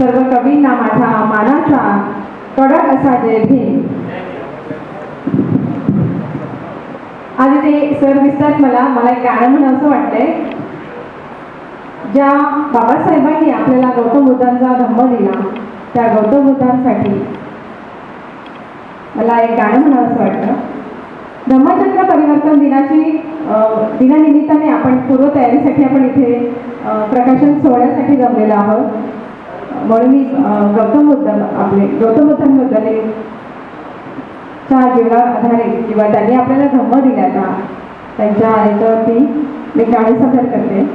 सर्व कवींना माझा मानाचा कडक असा जय भीम. आज ते सर दिसतात मला मला एक गाणं म्हणून असं वाटतंय. ज्या बाबासाहेबांनी आपल्याला गौतम बुद्धांचा धम्म दिला त्या गौतम बुद्धांसाठी मला एक गाणं म्हणावं असं वाटतं. धम्मचक्र परिवर्तन दिनाची दिनानिमित्ताने आपण पूर्वतयारीसाठी आपण इथे प्रकाशन सोहळ्यासाठी जमलेलो आहोत. म्हणून मी गौतम बुद्ध आपले गौतम बुद्धांबद्दल एक च्या जीवनावर आधारित किंवा त्यांनी आपल्याला धम्म दिल्याचा त्यांच्या याच्यावरती मी गाणी सादर करते.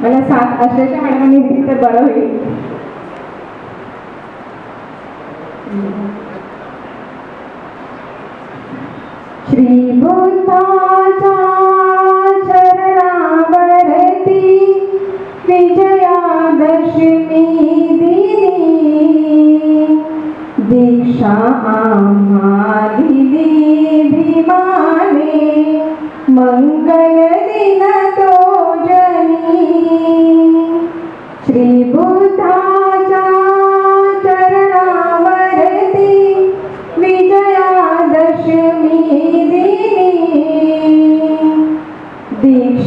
मला सात आश्लेषा मॅडमांनी दिली तर बरं होईल. श्री चरणावरती विजयादशमी दिनी दीक्षा आम्हा दिली भीमाने मंगल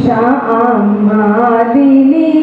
दीक्षा आम्हा दिली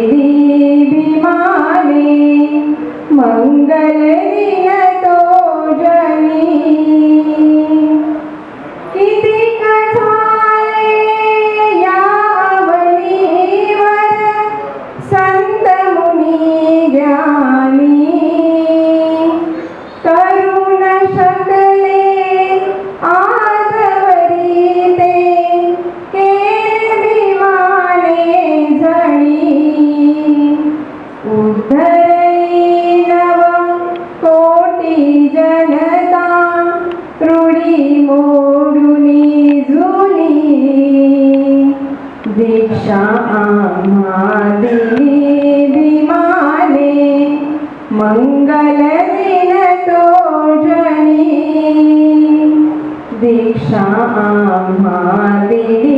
दीक्षा आम्हा